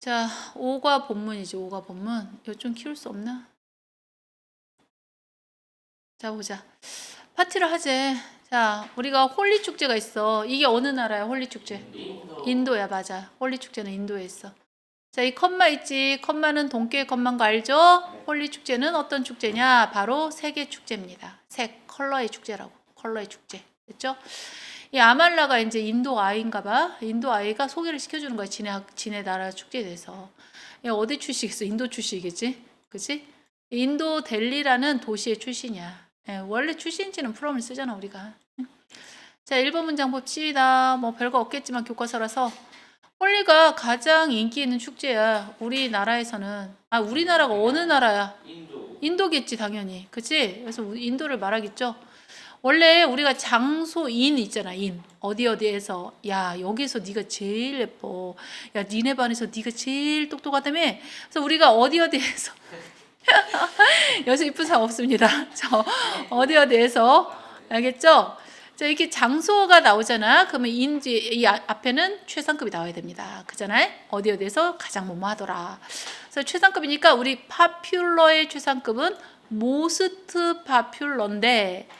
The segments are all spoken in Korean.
자, 5가 본문이지. 5가 본문. 이거 좀 키울 수 없나? 자, 보자. 파티를 하재. 자, 우리가 홀리 축제가 있어. 이게 어느 나라야? 홀리 축제. 인도 야, 맞아. 홀리 축제는 인도에 있어. 자, 이 컴마 있지. 컴마는 동교의 컴마인 거 알죠? 홀리 축제는 어떤 축제냐? 바로 세계 축제입니다. 색, 컬러의 축제라고. 컬러의 축제. 됐죠? 이 아말라가 이제 인도 아이인가 봐. 인도 아이가 소개를 시켜주는 거야. 지네, 학- 지네 나라 축제에 대해서. 얘 어디 출시겠어? 인도 출시겠지? 그치? 인도 델리라는 도시의 출신이야. 예, 원래 출신지는 프롬을 쓰잖아, 우리가. 응? 자, 1번 문장 봅시다. 뭐 별거 없겠지만 교과서라서. 홀리가 가장 인기 있는 축제야. 우리나라에서는. 아, 우리나라가 어느 나라야? 인도 인도겠지, 당연히. 그치? 그래서 인도를 말하겠죠. 원래 우리가 장소 인 있잖아 인. 어디 어디에서. 야 여기서 네가 제일 예뻐. 야 니네 반에서 네가 제일 똑똑하다며 그래서 우리가 어디 어디에서. 여기서 이쁜 사람 없습니다. 저 어디 어디에서. 알겠죠 자 이렇게 장소가 나오잖아 그러면 인 뒤에 이 아- 앞에는 최상급이 나와야 됩니다 그잖아요 어디 어디에서 가장 뭐뭐 하더라 그래서 최상급이니까 우리 파퓰러의 최상급은 모스트 파퓰러인데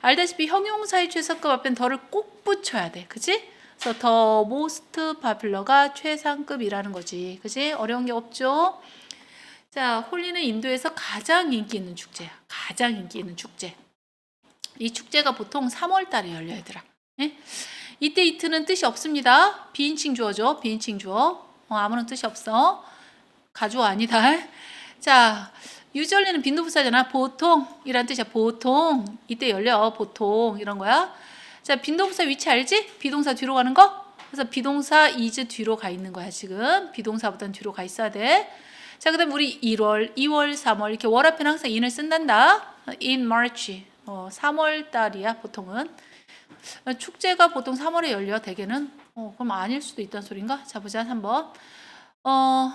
알다시피 형용사의 최상급 앞엔 더를 꼭 붙여야 돼. 그지? 그래서 더 most popular가 최상급이라는 거지. 그지? 어려운 게 없죠? 자, 홀리는 인도에서 가장 인기 있는 축제야. 가장 인기 있는 축제. 이 축제가 보통 3월 달에 열려 얘들아. 예? 이때 이트는 뜻이 없습니다. 비인칭 주어죠. 비인칭 주어. 어, 아무런 뜻이 없어. 가주어 아니다. 자, 유절리는 빈도부사잖아. 보통이란 뜻이야. 보통. 이때 열려. 보통 이런 거야. 자, 빈도부사 위치 알지? 비동사 뒤로 가는 거? 그래서 비동사 is 뒤로 가 있는 거야, 지금. 비동사보다는 뒤로 가 있어야 돼. 자, 그 다음 우리 1월, 2월, 3월 이렇게 월 앞에는 항상 in을 쓴단다. in March. 어, 3월 달이야, 보통은. 어, 축제가 보통 3월에 열려 대개는. 어, 그럼 아닐 수도 있다는 소린가? 자, 보자. 3번. 어,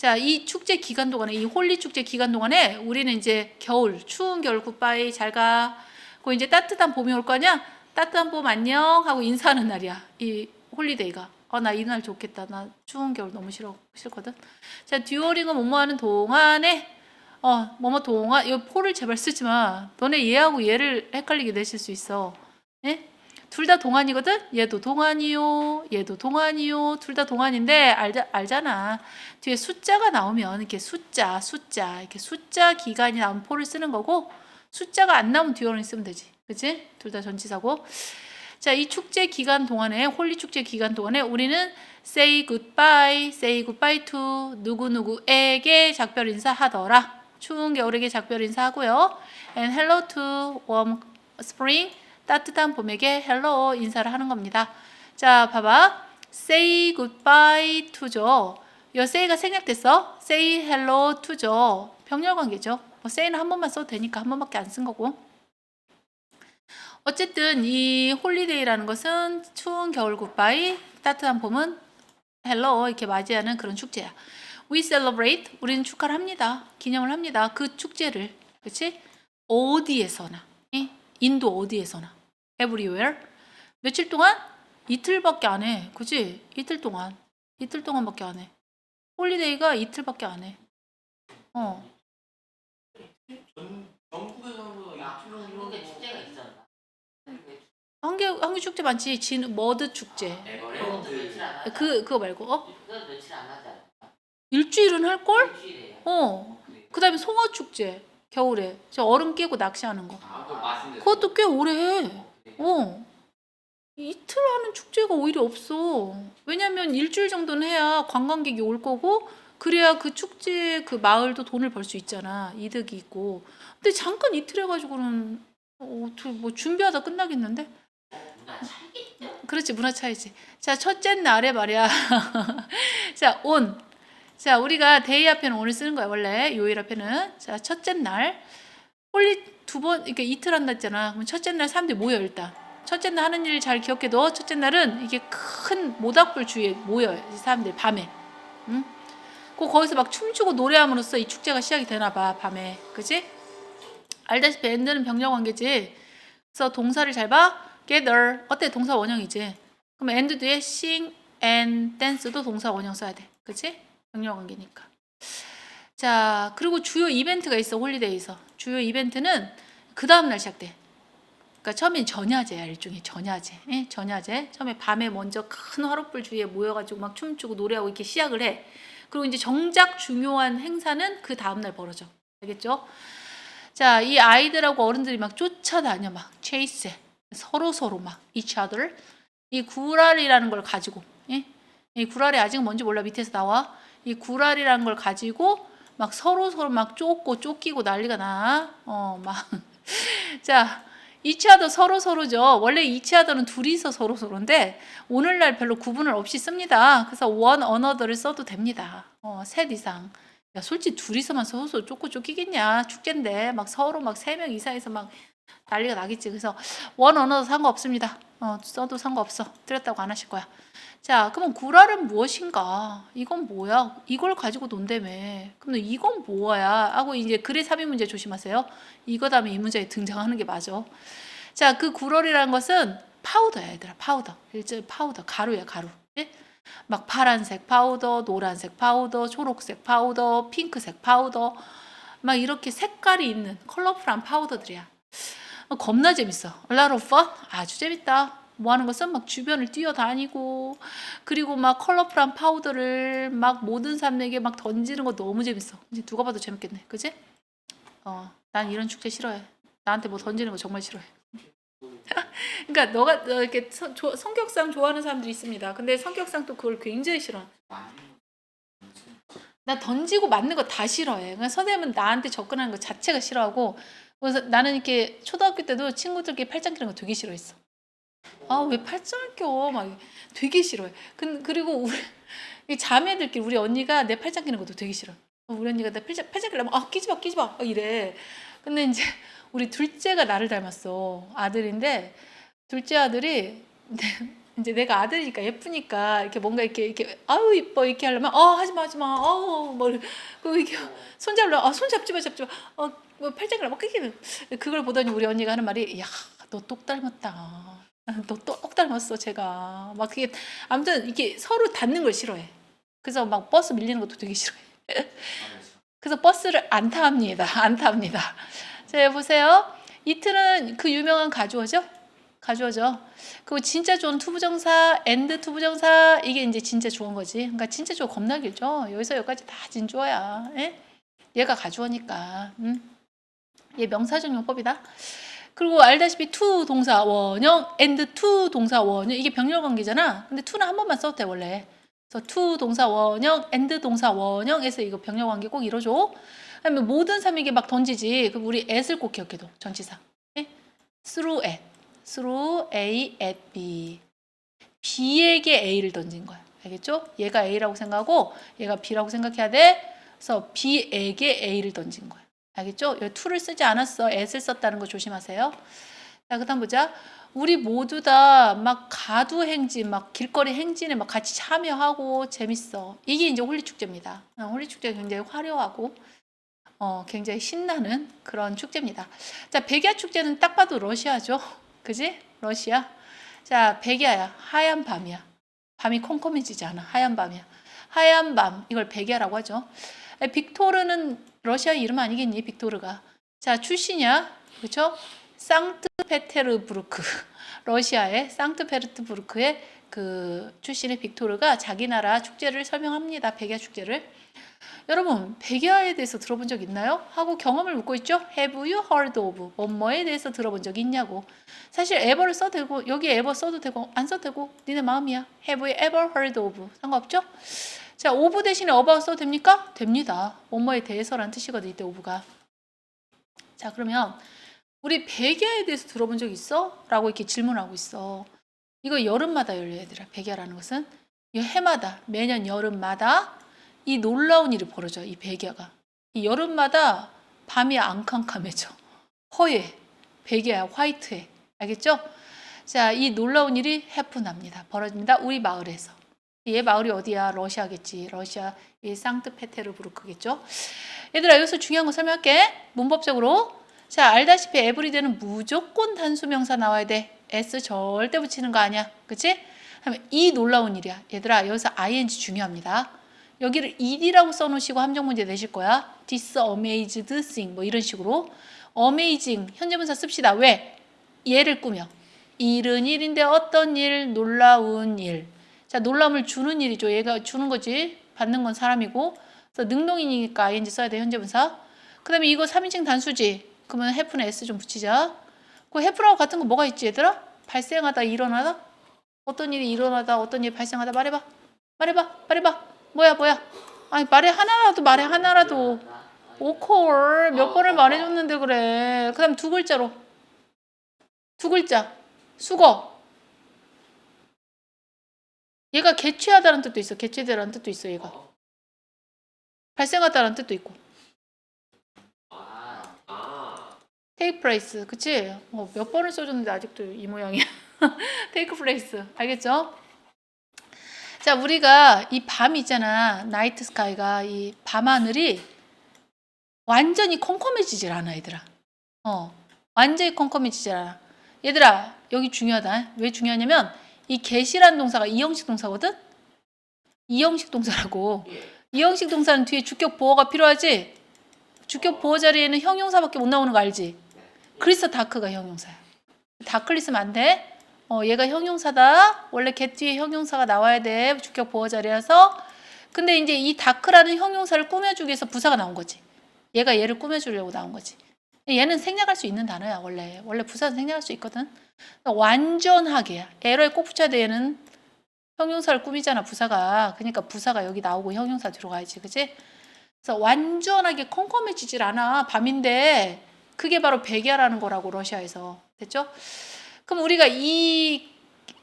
자, 이 축제 기간 동안에 이 홀리 축제 기간 동안에 우리는 이제 겨울 추운 겨울 굿바이 잘 가. 그 이제 따뜻한 봄이 올거 아니야? 따뜻한 봄 안녕 하고 인사하는 날이야. 이 홀리데이가. 어, 나 이날 좋겠다. 나 추운 겨울 너무 싫어 싫거든. 자, 듀오링은 뭐뭐 하는 동안에 어, 뭐뭐 동안 이 포를 제발 쓰지 마. 너네 얘하고 얘를 헷갈리게 내실 수 있어. 예? 둘 다 동안이거든? 얘도 동안이요. 얘도 동안이요. 둘 다 동안인데 알자, 알잖아. 뒤에 숫자가 나오면 이렇게 숫자, 숫자, 이렇게 숫자 기간이 나온 포를 쓰는 거고 숫자가 안 나오면 뒤어는 쓰면 되지. 그치? 둘 다 전치사고. 자, 이 축제 기간 동안에 홀리 축제 기간 동안에 우리는 say goodbye, say goodbye to 누구누구에게 작별 인사하더라. 추운 겨울에게 작별 인사하고요. and hello to warm spring 따뜻한 봄에게 hello 인사를 하는 겁니다. 자, 봐봐. say goodbye to죠. 요 say가 생략됐어. say hello to죠. 병렬 관계죠. 뭐 say는 한 번만 써도 되니까 한 번밖에 안 쓴 거고. 어쨌든 이 홀리데이라는 것은 추운 겨울 굿바이, 따뜻한 봄은 헬로 이렇게 맞이하는 그런 축제야. We celebrate 우리는 축하를 합니다. 기념을 합니다. 그 축제를 그렇지? 어디에서나 예? 인도 어디에서나 everywhere 며칠 동안 이틀밖에 안 해. 그지? 이틀 동안 이틀 동안밖에 안 해. 홀리데이가 이틀밖에 안 해. 어. 전 전국에서 야, 이틀 한국에 축제가 있잖아. 한개 한개 축제 많지. 진 머드 축제. 며칠 안 하지. 그 그거 말고 어? 그건 며칠 안 하지 않아. 일주일은 할 걸? 일주일에. 어. 그다음에 송어 축제. 겨울에 저 얼음 깨고 낚시하는 거. 아, 그거 맛있는데. 그것도 꽤 오래 해. 어. 이틀 하는 축제가 오히려 없어. 왜냐면 일주일 정도는 해야 관광객이 올 거고 그래야 그 축제 그 마을도 돈을 벌 수 있잖아. 이득이 있고. 근데 잠깐 이틀 해가지고는 어, 어떻게 뭐 준비하다 끝나겠는데? 그렇지 문화 차이지. 자 첫째 날에 말이야. 자 온. 자 우리가 데이 앞에는 오늘 쓰는 거야 원래 요일 앞에는. 자 첫째 날 홀리 두 번 이렇게 이틀 한다 했잖아. 그럼 첫째 날 사람들이 모여 일단. 첫째 날 하는 일 잘 기억해 둬. 첫째 날은 이게 큰 모닥불 주위에 모여 이 사람들 밤에. 응? 그 거기서 막 춤추고 노래함으로써 이 축제가 시작이 되나 봐 밤에. 그지? 알다시피 엔드는 병력 관계지. 그래서 동사를 잘 봐. gather 어때 동사 원형이지 그럼 and 뒤에 sing and dance도 동사 원형 써야 돼. 그치? 병렬 관계니까. 자, 그리고 주요 이벤트가 있어, 홀리데이에서. 주요 이벤트는 그 다음날 시작돼. 그러니까 처음엔 전야제야, 일종의 전야제. 예? 전야제. 처음에 밤에 먼저 큰 화롯불 주위에 모여가지고 막 춤추고 노래하고 이렇게 시작을 해. 그리고 이제 정작 중요한 행사는 그 다음날 벌어져. 알겠죠? 자, 이 아이들하고 어른들이 막 쫓아다녀, 막, 체이스. 서로 서로 막, each other. 이 구랄이라는 걸 가지고, 예? 이 구랄이 아직 뭔지 몰라, 밑에서 나와. 이 구랄이라는 걸 가지고 막 서로 서로 막 쫓고 쫓기고 난리가 나. 어, 막. 자, 이치하더 서로 서로죠. 원래 이치하더는 둘이서 서로 서로인데 오늘날 별로 구분을 없이 씁니다. 그래서 one another를 써도 됩니다. 어, 셋 이상. 야, 솔직히 둘이서만 서로 쫓고 쫓기겠냐? 축제인데 막 서로 막 세 명 이상에서 막 난리가 나겠지. 그래서 one another 상관없습니다. 어, 써도 상관없어. 틀렸다고 안 하실 거야. 자, 그러면 구랄은 무엇인가? 이건 뭐야? 이걸 가지고 논다며. 그럼 이건 뭐야? 하고 이제 글의 삽입 문제 조심하세요. 이거 다음에 이 문제에 등장하는 게 맞아. 자, 그 구럴이라는 것은 파우더야, 얘들아. 파우더. 일제 파우더. 가루야, 가루. 예? 막 파란색 파우더, 노란색 파우더, 초록색 파우더, 핑크색 파우더. 막 이렇게 색깔이 있는 컬러풀한 파우더들이야. 어, 겁나 재밌어. Of fun. 아주 재밌다. 뭐 하는 것은 막 주변을 뛰어다니고 그리고 막 컬러풀한 파우더를 막 모든 사람에게 막 던지는 거 너무 재밌어. 이제 누가 봐도 재밌겠네. 그지? 어, 난 이런 축제 싫어해. 나한테 뭐 던지는 거 정말 싫어해. 그러니까 너가 너 이렇게 서- 조- 성격상 좋아하는 사람들이 있습니다. 근데 성격상 또 그걸 굉장히 싫어. 나 던지고 맞는 거 다 싫어해. 그러니까 선생님은 나한테 접근하는 거 자체가 싫어하고 그래서 나는 이렇게 초등학교 때도 친구들끼리 팔짱 끼는 거 되게 싫어했어. 아 왜 팔짱을 껴? 막 되게 싫어해. 근 그리고 우리 이 자매들끼리 우리 언니가 내 팔짱 끼는 것도 되게 싫어. 어, 우리 언니가 내 팔짱 팔짱 끼려면 아 끼지 마 끼지 마막 이래. 근데 이제 우리 둘째가 나를 닮았어. 아들인데 둘째 아들이 이제 내가 아들이니까 예쁘니까 이렇게 뭔가 이렇게 이렇게 아유 이뻐 이렇게 하려면 어 하지 마 하지 마. 어우 뭐그 이렇게 손잡으려 아손 잡지 마 잡지 마. 어뭐 팔짱 끼려 막 끼기는 그걸 보더니 우리 언니가 하는 말이 야 너 똑 닮았다. 너 똑 닮았어 제가 막 그게 아무튼 이렇게 서로 닿는 걸 싫어해. 그래서 막 버스 밀리는 것도 되게 싫어해. 그래서 버스를 안 탑니다. 안 탑니다. 자, 보세요. 이틀은 그 유명한 가주어죠? 가주어죠. 그리고 진짜 좋은 투부정사, 엔드 투부정사, 이게 이제 진짜 좋은 거지. 그러니까 진짜 좋아 겁나 길죠? 여기서 여기까지 다 진주어야. 예? 얘가 가주어니까. 음? 얘 명사적 용법이다. 그리고 알다시피 to 동사 원형, and to 동사 원형 이게 병렬 관계잖아. 근데 to는 한 번만 써도 돼 원래. 그래서 to 동사 원형, and 동사 원형에서 이거 병렬 관계 꼭 이뤄줘. 그다음에 모든 사람에게 막 던지지. 그럼 우리 at을 꼭 기억해둬. 전치사. 예? through at, through A at B. B에게 A를 던진 거야. 알겠죠? 얘가 A라고 생각하고 얘가 B라고 생각해야 돼. 그래서 B에게 A를 던진 거야. 알겠죠? 여기 to를 쓰지 않았어. at을 썼다는 거 조심하세요. 자, 그 다음 보자. 우리 모두 다 막 가두 행진, 막 길거리 행진에 막 같이 참여하고 재밌어. 이게 이제 홀리 축제입니다. 어, 홀리 축제 굉장히 화려하고 어, 굉장히 신나는 그런 축제입니다. 자, 백야 축제는 딱 봐도 러시아죠. 그지? 러시아. 자, 백야야. 하얀 밤이야. 밤이 컴컴해지지 않아. 하얀 밤이야. 하얀 밤. 이걸 백야라고 하죠. 에, 빅토르는 러시아 이름 아니겠니? 빅토르가. 자, 출신이야. 그렇죠? 상트페테르부르크. 러시아의 상트페르트부르크의 그 출신의 빅토르가 자기 나라 축제를 설명합니다. 백야 축제를. 여러분, 백야에 대해서 들어본 적 있나요? 하고 경험을 묻고 있죠? Have you heard of? 뭐뭐에 대해서 들어본 적이 있냐고. 사실 ever를 써도 되고 여기 ever 써도 되고 안 써도 되고 니네 마음이야. Have you ever heard of? 상관없죠? 자, of 대신에 about 써도 됩니까? 됩니다. 뭐뭐에 대해서란 뜻이거든 이때 of가. 자, 그러면 우리 백야에 대해서 들어본 적 있어? 라고 이렇게 질문하고 있어. 이거 여름마다 열려야 되라. 백야라는 것은 이 해마다 매년 여름마다 이 놀라운 일이 벌어져. 이 백야가 이 여름마다 밤이 안 캄캄해져. 허예, 백야, 화이트해. 알겠죠? 자, 이 놀라운 일이 해픈합니다. 벌어집니다. 우리 마을에서. 얘 마을이 어디야? 러시아겠지. 러시아 이 상트페테르부르크겠죠. 얘들아 여기서 중요한 거 설명할게. 문법적으로 자, 알다시피 에브리데는 무조건 단수 명사 나와야 돼. s 절대 붙이는 거 아니야. 그치? 이 놀라운 일이야. 얘들아 여기서 ing 중요합니다. 여기를 it이라고 써놓으시고 함정 문제 내실 거야. This amazed thing 뭐 이런 식으로 amazing 현재분사 씁시다. 왜? 얘를 꾸며 일은 일인데 어떤 일 놀라운 일. 자 놀람을 주는 일이죠. 얘가 주는 거지. 받는 건 사람이고. 그래서 능동이니까 ing 써야 돼 현재분사. 그 다음에 이거 3인칭 단수지. 그러면 have는 s 좀 붙이자. 그 have라고 같은 거 뭐가 있지 얘들아? 발생하다 일어나다? 어떤 일이 일어나다 어떤 일이 발생하다 말해봐. 말해봐. 말해봐. 뭐야 뭐야. 아니 말해 하나라도 말해 하나라도. 오콜 몇 번을 말해줬는데 그래. 그 다음 두 글자로. 두 글자. 수거. 얘가 개취하다는 뜻도 있어. 개취되라는 뜻도 있어. 얘가 발생하다는 뜻도 있고. take place. 그치? 어, 몇 번을 써줬는데 아직도 이 모양이야. take place. 알겠죠? 자, 우리가 이 밤 있잖아. 나이트 스카이가 이 밤하늘이 완전히 컴컴해지질 않아, 얘들아. 어, 완전히 컴컴해지질 않아. 얘들아, 여기 중요하다. 왜 중요하냐면 이 get이라는 동사가 이형식 동사거든? 이형식 동사라고. 예. 이형식 동사는 뒤에 주격 보어가 필요하지? 주격 보어 자리에는 형용사밖에 못 나오는 거 알지? 그래서 다크가 형용사야. 다크를 있으면 안 돼. 어, 얘가 형용사다. 원래 get 뒤에 형용사가 나와야 돼. 주격 보어 자리라서. 근데 이제 이 다크라는 형용사를 꾸며주기 위해서 부사가 나온 거지. 얘가 얘를 꾸며주려고 나온 거지. 얘는 생략할 수 있는 단어야 원래. 원래 부사는 생략할 수 있거든. 완전하게 에러에 꼭 붙여야 돼 얘는 형용사를 꾸미잖아 부사가. 그러니까 부사가 여기 나오고 형용사 들어가야지, 그지? 그래서 완전하게 컴컴해지질 않아 밤인데 그게 바로 백야라는 거라고 러시아에서 됐죠? 그럼 우리가 이,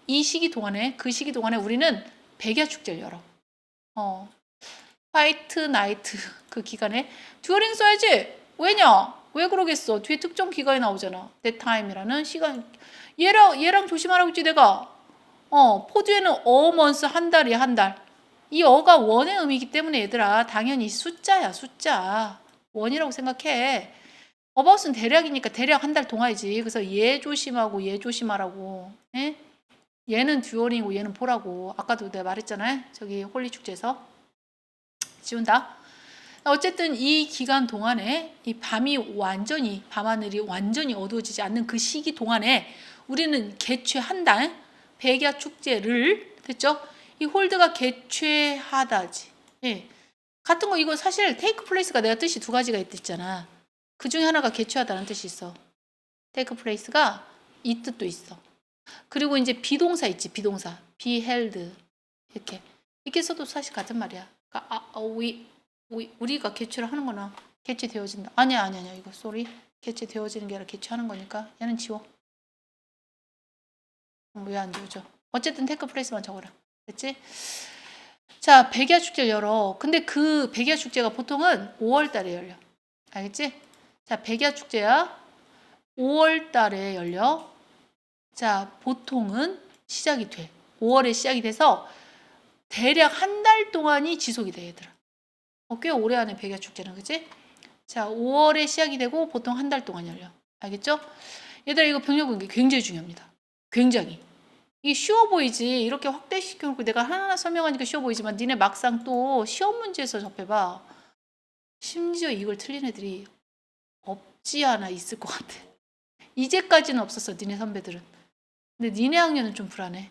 이 시기 동안에 그 시기 동안에 우리는 백야 축제를 열어. 어, 화이트 나이트 그 기간에 듀어링 써야지. 왜냐? 왜 그러겠어? 뒤에 특정 기간이 나오잖아. that time이라는 시간. 얘랑 얘랑 조심하라고 했지 내가. 어, 포드에는 어 먼스 한 달이야 한 달. 이 어가 원의 의미이기 때문에 얘들아 당연히 숫자야 숫자. 원이라고 생각해. 어바웃은 대략이니까 대략 한 달 동안이지. 그래서 얘 조심하고 얘 조심하라고. 예? 얘는 듀어링이고 얘는 보라고. 아까도 내가 말했잖아요. 저기 홀리 축제에서. 지운다. 어쨌든 이 기간 동안에 이 밤이 완전히 밤하늘이 완전히 어두워지지 않는 그 시기 동안에 우리는 개최 한달 백야 축제를 됐죠? 이 홀드가 개최하다지. 예. 같은 거 이거 사실 테이크 플레이스가 내가 뜻이 두 가지가 있잖아. 그 중에 하나가 개최하다는 뜻이 있어. 테이크 플레이스가 이 뜻도 있어. 그리고 이제 비동사 있지 비동사. be held 이렇게 이렇게 써도 사실 같은 말이야. 그러니까 아, 어, 우리, 우리 우리가 개최를 하는 거나 개최되어진다. 아니야 아니야 아니야 이거 쏘리 개최되어지는 게 아니라 개최하는 거니까 얘는 지워. 왜 안 지워져? 어쨌든 테이크 플레이스만 적어라. 됐지? 자, 백야 축제를 열어. 근데 그 백야 축제가 보통은 5월 달에 열려. 알겠지? 자, 백야 축제야. 5월 달에 열려. 자, 보통은 시작이 돼. 5월에 시작이 돼서 대략 한 달 동안이 지속이 돼, 얘들아. 어, 꽤 오래 하네, 백야 축제는. 그치? 자, 5월에 시작이 되고 보통 한 달 동안 열려. 알겠죠? 얘들아, 이거 병력 분기 굉장히 중요합니다. 굉장히. 이게 쉬워 보이지. 이렇게 확대시켜놓고 내가 하나하나 설명하니까 쉬워 보이지만 니네 막상 또 시험 문제에서 접해봐. 심지어 이걸 틀린 애들이 없지 않아 있을 것 같아. 이제까지는 없었어, 니네 선배들은. 근데 니네 학년은 좀 불안해.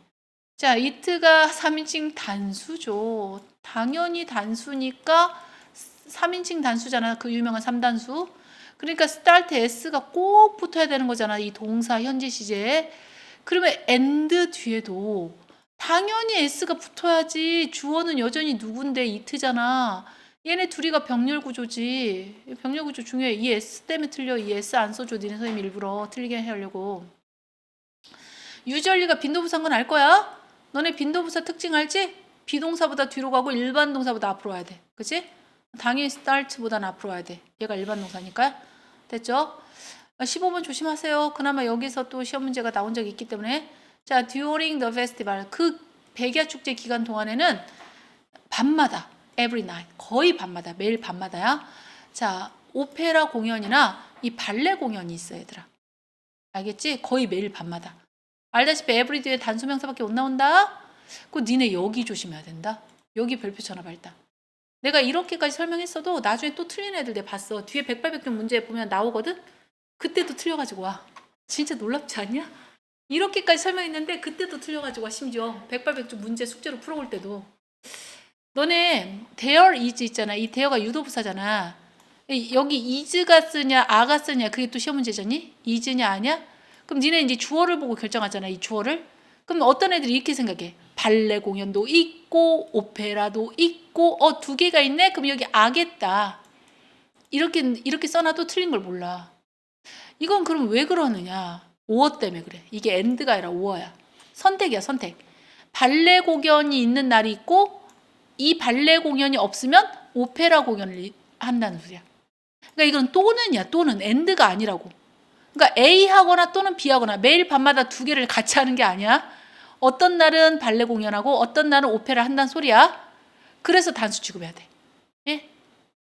자, 이트가 3인칭 단수죠. 당연히 단수니까 3인칭 단수잖아. 그 유명한 3단수. 그러니까 start s가 꼭 붙어야 되는 거잖아. 이 동사 현재 시제에. 그러면 and 뒤에도 당연히 s가 붙어야지. 주어는 여전히 누군데 이트잖아. 얘네 둘이가 병렬 구조지. 병렬 구조 중요해. 이 s 때문에 틀려. 이 s 안 써줘. 니네 선생님 일부러 틀리게 하려고. 유전리가 빈도부사인 건 알 거야? 너네 빈도부사 특징 알지? 비동사보다 뒤로 가고 일반 동사보다 앞으로 와야 돼. 그치? 당연히 start보다는 앞으로 와야 돼. 얘가 일반 동사니까. 됐죠? 15번 조심하세요. 그나마 여기서 또 시험 문제가 나온 적이 있기 때문에. 자, during the festival. 그 백야 축제 기간 동안에는 밤마다, every night. 거의 밤마다, 매일 밤마다야. 자, 오페라 공연이나 이 발레 공연이 있어, 얘들아. 알겠지? 거의 매일 밤마다. 알다시피 every 뒤에 단수명사밖에 못 나온다. 그 니네 여기 조심해야 된다. 여기 별표 쳐놔 발다. 내가 이렇게까지 설명했어도 나중에 또 틀린 애들 내가 봤어. 뒤에 백발백중 문제 보면 나오거든. 그때도 틀려가지고 와. 진짜 놀랍지 않냐? 이렇게까지 설명했는데 그때도 틀려가지고 와 심지어 백발백중 문제 숙제로 풀어볼 때도 너네 대열 이즈 있잖아. 이 대열가 유도부사잖아. 이- 여기 이즈가 쓰냐 아가 쓰냐 그게 또 시험 문제잖니? 이즈냐 아냐? 그럼 니네 이제 주어를 보고 결정하잖아. 이 주어를. 그럼 어떤 애들이 이렇게 생각해. 발레 공연도 있고 오페라도 있고 어 두 개가 있네. 그럼 여기 아겠다. 이렇게 이렇게 써놔도 틀린 걸 몰라. 이건 그럼 왜 그러느냐? 오어 때문에 그래. 이게 엔드가 아니라 오어야. 선택이야, 선택. 발레 공연이 있는 날이 있고 이 발레 공연이 없으면 오페라 공연을 한다는 소리야. 그러니까 이건 또는이야. 또는 엔드가 아니라고. 그러니까 A 하거나 또는 B 하거나 매일 밤마다 두 개를 같이 하는 게 아니야. 어떤 날은 발레 공연하고 어떤 날은 오페라 한다는 소리야. 그래서 단수 취급해야 돼. 예?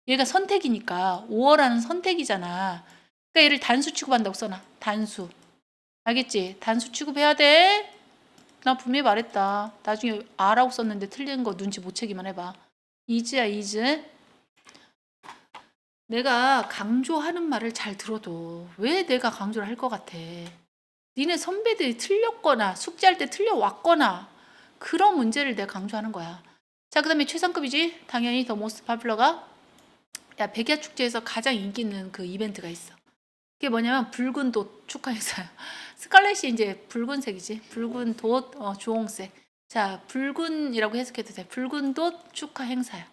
얘가 선택이니까 5어라는 선택이잖아. 그러니까 얘를 단수 취급한다고 써놔. 단수. 알겠지? 단수 취급해야 돼. 나 분명히 말했다. 나중에 아라고 썼는데 틀린 거 눈치 못 채기만 해봐. 이즈야 이즈. 내가 강조하는 말을 잘 들어도 왜 내가 강조를 할 것 같아? 니네 선배들이 틀렸거나 숙제할 때 틀려왔거나 그런 문제를 내가 강조하는 거야. 자, 그 다음에 최상급이지? 당연히 더 모스트 파플러가 야, 백야 축제에서 가장 인기 있는 그 이벤트가 있어. 그게 뭐냐면 붉은 돛 축하 행사야. 스칼렛이 이제 붉은색이지. 붉은 돛, 어, 주홍색. 자, 붉은이라고 해석해도 돼. 붉은 돛 축하 행사야.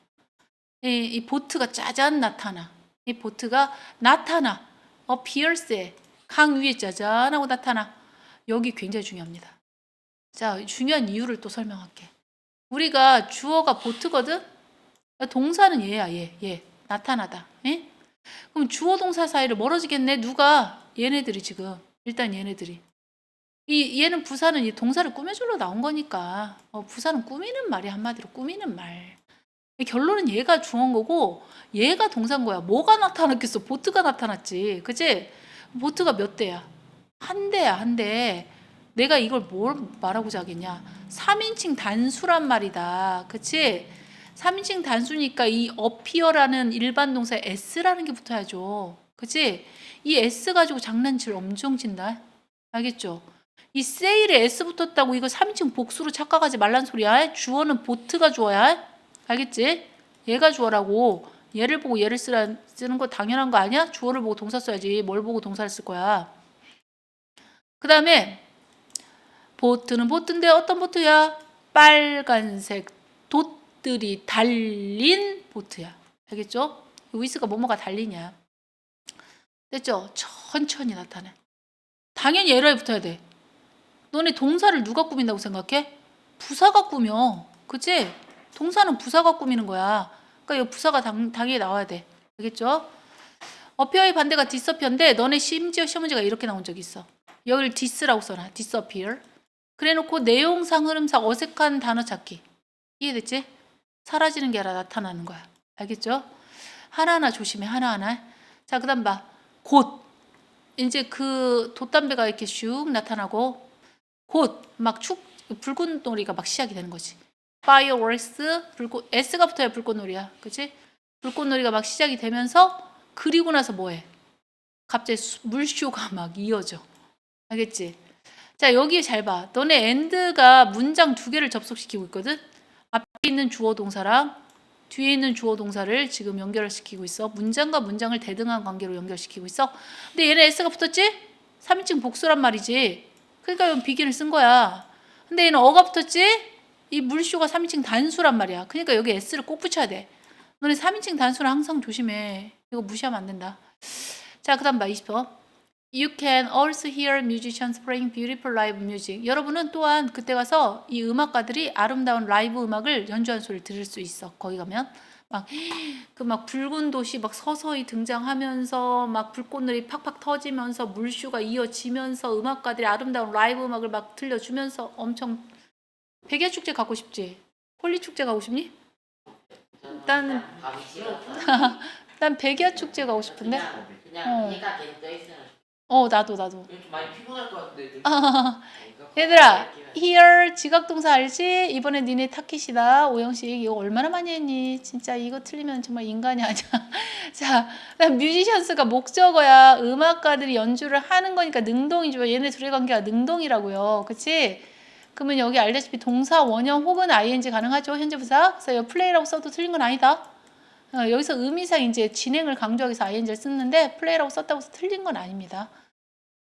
이, 이 보트가 짜잔 나타나. 이 보트가 나타나. 어, 피어스에 강 위에 짜잔하고 나타나. 여기 굉장히 중요합니다. 자, 중요한 이유를 또 설명할게. 우리가 주어가 보트거든? 동사는 얘야, 얘, 얘. 나타나다. 예? 그럼 주어 동사 사이를 멀어지겠네. 누가? 얘네들이 지금. 일단 얘네들이. 이 얘는 부사는 이 동사를 꾸며주러 나온 거니까. 어, 부사는 꾸미는 말이 한마디로 꾸미는 말. 이 결론은 얘가 중요한 거고 얘가 동사인 거야. 뭐가 나타났겠어? 보트가 나타났지. 그지? 보트가 몇 대야? 한 대야, 한 대. 내가 이걸 뭘 말하고자 하겠냐? 3인칭 단수란 말이다. 그치? 3인칭 단수니까 이 appear라는 일반 동사에 s라는 게 붙어야죠. 그치? 이 s 가지고 장난칠 엄청 친다. 알겠죠? 이 say에 s 붙었다고 이거 3인칭 복수로 착각하지 말란 소리야. 주어는 보트가 주어야. 알겠지? 얘가 주어라고. 얘를 보고 얘를 쓰라, 쓰는 거 당연한 거 아니야? 주어를 보고 동사 써야지. 뭘 보고 동사를 쓸 거야. 그 다음에 보트는 보트인데 어떤 보트야? 빨간색 돛들이 달린 보트야. 알겠죠? 위스가 뭐뭐가 달리냐. 됐죠? 천천히 나타내. 당연히 에러에 붙어야 돼. 너네 동사를 누가 꾸민다고 생각해? 부사가 꾸며. 그치? 동사는 부사가 꾸미는 거야. 그러니까 이 부사가 당, 당연히 나와야 돼. 알겠죠? 어피어의 반대가 디서피어인데 너네 심지어 시험 문제가 이렇게 나온 적이 있어. 여기를 디스라고 써놔. disappear. 그래놓고 내용상 흐름상 어색한 단어 찾기. 이해됐지? 사라지는 게 아니라 나타나는 거야. 알겠죠? 하나하나 조심해. 하나하나. 자, 그 다음 봐. 곧. 이제 그 돛담배가 이렇게 슉 나타나고 곧 막 축, 불꽃놀이가 막 시작이 되는 거지. fireworks, 불꽃, S가 붙어야 불꽃놀이야. 그치? 불꽃놀이가 막 시작이 되면서 그리고 나서 뭐 해? 갑자기 수- 물쇼가 막 이어져. 알겠지? 자, 여기 잘 봐. 너네 end가 문장 두 개를 접속시키고 있거든? 앞에 있는 주어 동사랑 뒤에 있는 주어 동사를 지금 연결을 시키고 있어. 문장과 문장을 대등한 관계로 연결시키고 있어. 근데 얘는 s가 붙었지? 3인칭 복수란 말이지. 그러니까 이건 비기를 쓴 거야. 근데 얘는 어가 붙었지? 이 물쇼가 3인칭 단수란 말이야. 그러니까 여기 s를 꼭 붙여야 돼. 너네 3인칭 단수는 항상 조심해. 이거 무시하면 안 된다. 자, 그 다음 봐, 20번. You can also hear musicians playing beautiful live music. 여러분은 또한 그때 가서 이 음악가들이 아름다운 라이브 음악을 연주하는 소리를 들을 수 있어. 거기 가면 막 그 막 붉은 도시 막 서서히 등장하면서 막 불꽃놀이 팍팍 터지면서 물쇼가 이어지면서 음악가들이 아름다운 라이브 음악을 막 들려주면서 엄청 백야 축제 가고 싶지? 홀리 축제 가고 싶니? 감이 싫었어. 난 백야 축제 가고 싶은데. 그냥 어. 있으면 어 나도 나도. 좀 많이 피곤할 것 같은데. 좀. 얘들아, here 지각동사 알지? 이번에 니네 타깃이다. 오영식 이거 얼마나 많이 했니? 진짜 이거 틀리면 정말 인간이 아니야. 자, 뮤지션스가 목적어야. 음악가들이 연주를 하는 거니까 능동이죠. 얘네 둘의 관계가 능동이라고요. 그치? 그러면 여기 알다시피 동사 원형 혹은 ing 가능하죠. 현재 부사. 그래서 여 플레이라고 써도 틀린 건 아니다. 어, 여기서 의미상 이제 진행을 강조하기 위해서 ing를 쓰는데 플레이라고 썼다고 해서 틀린 건 아닙니다.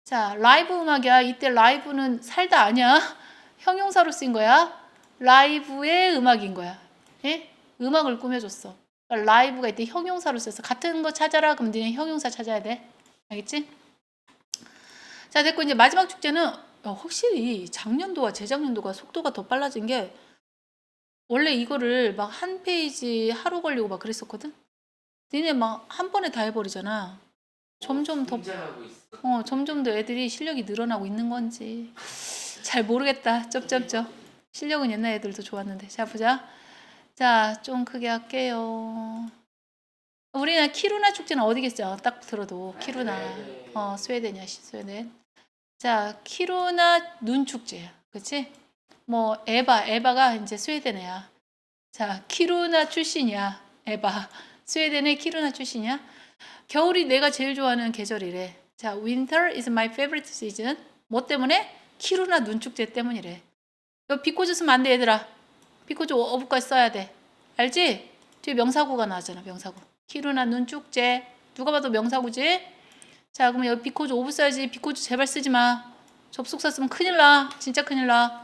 자, 라이브 음악이야. 이때 라이브는 살다 아니야. 형용사로 쓰인 거야. 라이브의 음악인 거야. 예? 음악을 꾸며줬어. 그러니까 라이브가 이때 형용사로 써서 같은 거 찾아라. 그럼 니네 형용사 찾아야 돼. 알겠지? 자, 됐고 이제 마지막 축제는 어, 확실히 작년도와 재작년도가 속도가 더 빨라진 게 원래 이거를 막 한 페이지 하루 걸리고 막 그랬었거든. 니네 막 한 번에 다 해버리잖아. 점점 더 긴장하고 있어. 어, 점점 더 애들이 실력이 늘어나고 있는 건지 잘 모르겠다. 쩝쩝쩝. 실력은 옛날 애들도 좋았는데. 자, 보자. 자, 좀 크게 할게요. 우리나라 키루나 축제는 어디겠어? 딱 들어도 키루나. 어, 스웨덴이야, 시- 스웨덴. 자, 키루나 눈 축제야. 그치? 뭐, 에바, 에바가 이제 스웨덴 애야. 자, 키루나 출신이야. 에바. 스웨덴의 키루나 출신이야. 겨울이 내가 제일 좋아하는 계절이래. 자, winter is my favorite season. 뭐 때문에? 키루나 눈 축제 때문이래. 이거 비코즈 쓰면 안 돼, 얘들아. 비코즈 어부까지 써야 돼. 알지? 뒤에 명사구가 나왔잖아, 명사구. 키루나 눈 축제. 누가 봐도 명사구지? 자, 그러면 여기 비코즈 오브 써야지. 비코즈 제발 쓰지 마. 접속사 쓰면 큰일 나. 진짜 큰일 나.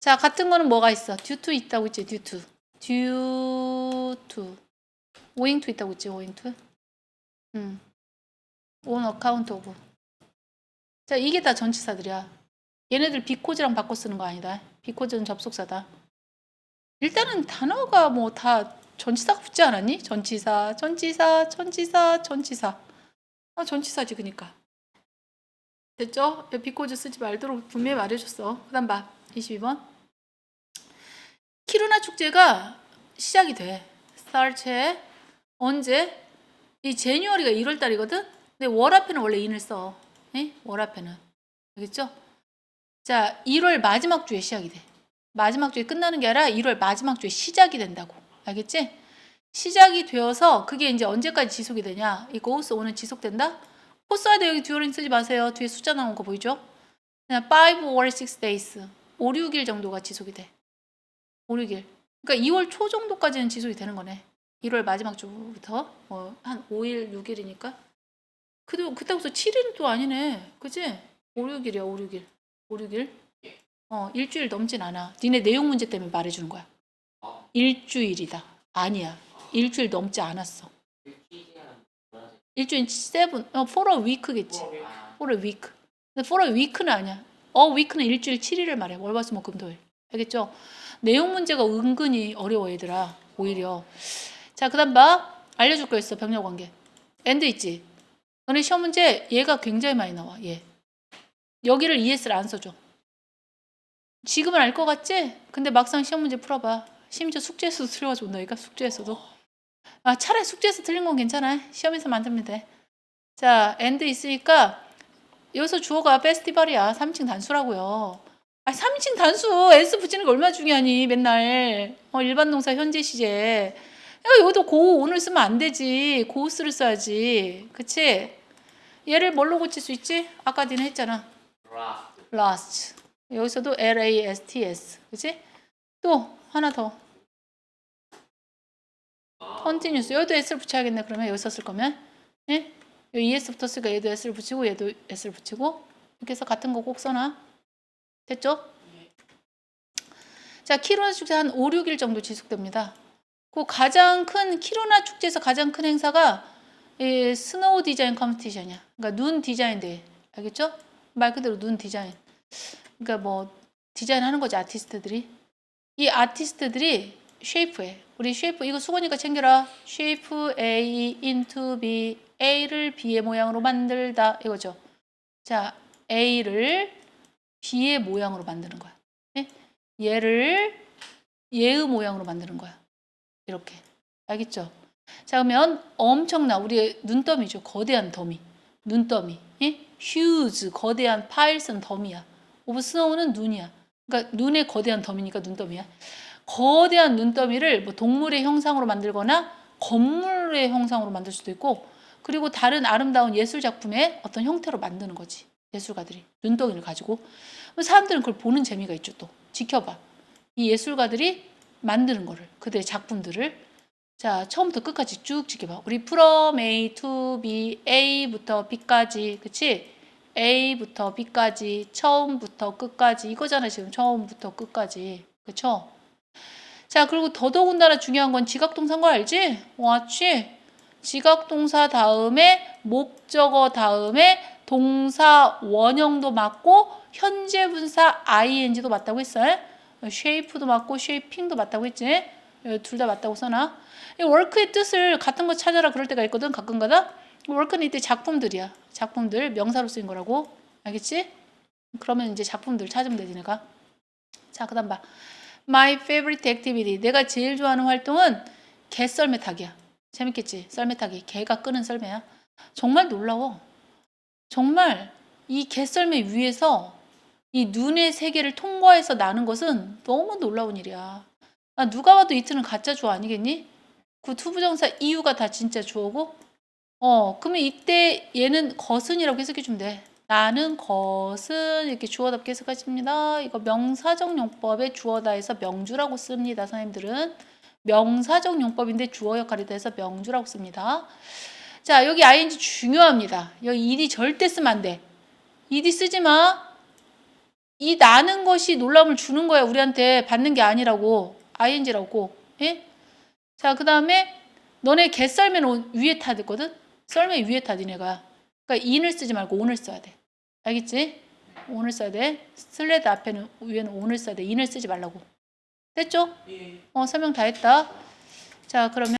자, 같은 거는 뭐가 있어? due to 있다고 있지, due to. due to. owing to 있다고 있지, owing to. 음. on account of. 자, 이게 다 전치사들이야. 얘네들 비코즈랑 바꿔 쓰는 거 아니다. 비코즈는 접속사다. 일단은 단어가 뭐 다 전치사가 붙지 않았니? 전치사, 전치사, 전치사, 전치사. 아, 전치사지 그니까. 됐죠? 비코즈 쓰지 말도록 분명히 말해줬어. 그 다음 봐. 22번. 키루나 축제가 시작이 돼. 스타트해. 언제? 이 제뉴얼이가 1월 달이거든? 근데 월 앞에는 원래 인을 써. 예? 월 앞에는. 알겠죠? 자, 1월 마지막 주에 시작이 돼. 마지막 주에 끝나는 게 아니라 1월 마지막 주에 시작이 된다고. 알겠지? 시작이 되어서 그게 이제 언제까지 지속이 되냐? 이 goes on은 지속된다? 돼. 여기 듀어링 쓰지 마세요. 뒤에 숫자 나온 거 보이죠? 그냥 5 or 6 days. 5, 6일 정도가 지속이 돼. 5, 6일. 그러니까 2월 초 정도까지는 지속이 되는 거네. 1월 마지막 주부터 뭐 한 5일, 6일이니까. 그도 그때부터 7일은 또 아니네. 그지? 5, 6일이야, 5, 6일. 5, 6일. 어, 일주일 넘진 않아. 니네 내용 문제 때문에 말해 주는 거야. 어. 일주일이다. 아니야. 일주일 넘지 않았어. 일주일 7, 어, for a week겠지. for a week. for a week는 아니야. 어, week는 일주일 7일을 말해. 월, 화, 수, 목, 금, 토일. 알겠죠? 내용 문제가 은근히 어려워, 얘들아. 오히려. 자, 그 다음 봐. 알려줄 거 있어, 병력 관계. and 있지? 너네 시험 문제 얘가 굉장히 많이 나와, 얘. 여기를 ES를 안 써줘. 지금은 알 것 같지? 근데 막상 시험 문제 풀어봐. 심지어 숙제에서도 틀려가지고 온다니까, 숙제에서도. 아, 차라리 숙제에서 틀린 건 괜찮아. 시험에서 만들면 돼. 자, and 있으니까 여기서 주어가 페스티벌이야. 3인칭 단수라고요. 아, 3인칭 단수 s 붙이는 게 얼마나 중요하니 맨날 어, 일반 동사 현재 시제. 야, 여기도 고 오늘 쓰면 안 되지. 고스를 써야지. 그치? 얘를 뭘로 고칠 수 있지? 아까 니네 했잖아. last. 여기서도 L-A-S-T-S. 그치? 또 하나 더. 아, continuous. 여기도 s를 붙여야겠네. 그러면 여기서 쓸 거면. 예? 여기 es 붙었으니까 얘도 s를 붙이고 얘도 s를 붙이고 이렇게 해서 같은 거 꼭 써놔. 됐죠? 자, 키로나 축제 한 5, 6일 정도 지속됩니다. 그 가장 큰 키로나 축제에서 가장 큰 행사가 이 스노우 디자인 컴피티션이야. 그러니까 눈 디자인 대회. 알겠죠? 말 그대로 눈 디자인. 그러니까 뭐 디자인 하는 거지 아티스트들이. 이 아티스트들이 쉐이프해. 우리 쉐이프 이거 수건이가 챙겨라. 쉐이프 A into B. A를 B의 모양으로 만들다 이거죠. 자, A를 B의 모양으로 만드는 거야. 네? 얘를 얘의 모양으로 만드는 거야. 이렇게. 알겠죠? 자, 그러면 엄청나 우리의 눈더미죠. 거대한 더미. 눈더미. 예? huge 거대한 pile스는 덤이야. of snow는 눈이야. 그러니까 눈의 거대한 덤이니까 눈더미야. 거대한 눈더미를 뭐 동물의 형상으로 만들거나 건물의 형상으로 만들 수도 있고 그리고 다른 아름다운 예술 작품의 어떤 형태로 만드는 거지. 예술가들이 눈덩이를 가지고. 사람들은 그걸 보는 재미가 있죠 또. 지켜봐. 이 예술가들이 만드는 거를 그들의 작품들을. 자 처음부터 끝까지 쭉 지켜봐. 우리 from A to B A부터 B까지 그치? A부터 B까지 처음부터 끝까지 이거잖아 지금 처음부터 끝까지. 그쵸? 자 그리고 더더군다나 중요한 건 지각동사인 거 알지? 왔지 지각동사 다음에 목적어 다음에 동사 원형도 맞고 현재 분사 ing도 맞다고 했어. shape도 맞고 shaping도 맞다고 했지. 둘 다 맞다고 써놔. 이 work의 뜻을 같은 거 찾아라 그럴 때가 있거든 가끔가다. work는 이때 작품들이야. 작품들 명사로 쓰인 거라고. 알겠지? 그러면 이제 작품들 찾으면 되지 내가. 자 그다음 봐. My favorite activity. 내가 제일 좋아하는 활동은 개 썰매 타기야. 재밌겠지? 썰매 타기. 개가 끄는 썰매야. 정말 놀라워. 정말 이 개썰매 위에서 이 눈의 세계를 통과해서 나는 것은 너무 놀라운 일이야. 아, 누가 봐도 이틀은 가짜 주어 아니겠니? 그 투부정사 이유가 다 진짜 주어고? 어, 그러면 이때 얘는 것은이라고 해석해 주면 돼. 나는 것은 이렇게 주어답게 해석하십니다. 이거 명사적 용법의 주어다 해서 명주라고 씁니다. 선생님들은. 명사적 용법인데 주어 역할이다 해서 명주라고 씁니다. 자, 여기 ing 중요합니다. 여기 ed 절대 쓰면 안 돼. ed 쓰지 마. 이 나는 것이 놀람을 주는 거야. 우리한테 받는 게 아니라고. ing라고. 예? 자, 그 다음에 너네 개 썰매는 위에 타거든? 썰매 위에 타, 니네가. 그러니까 in을 쓰지 말고 on을 써야 돼. 알겠지? on을 써야 돼. 슬레드 앞에는, 위에는 on을 써야 돼. in을 쓰지 말라고. 됐죠? 예. 어, 설명 다 했다. 자, 그러면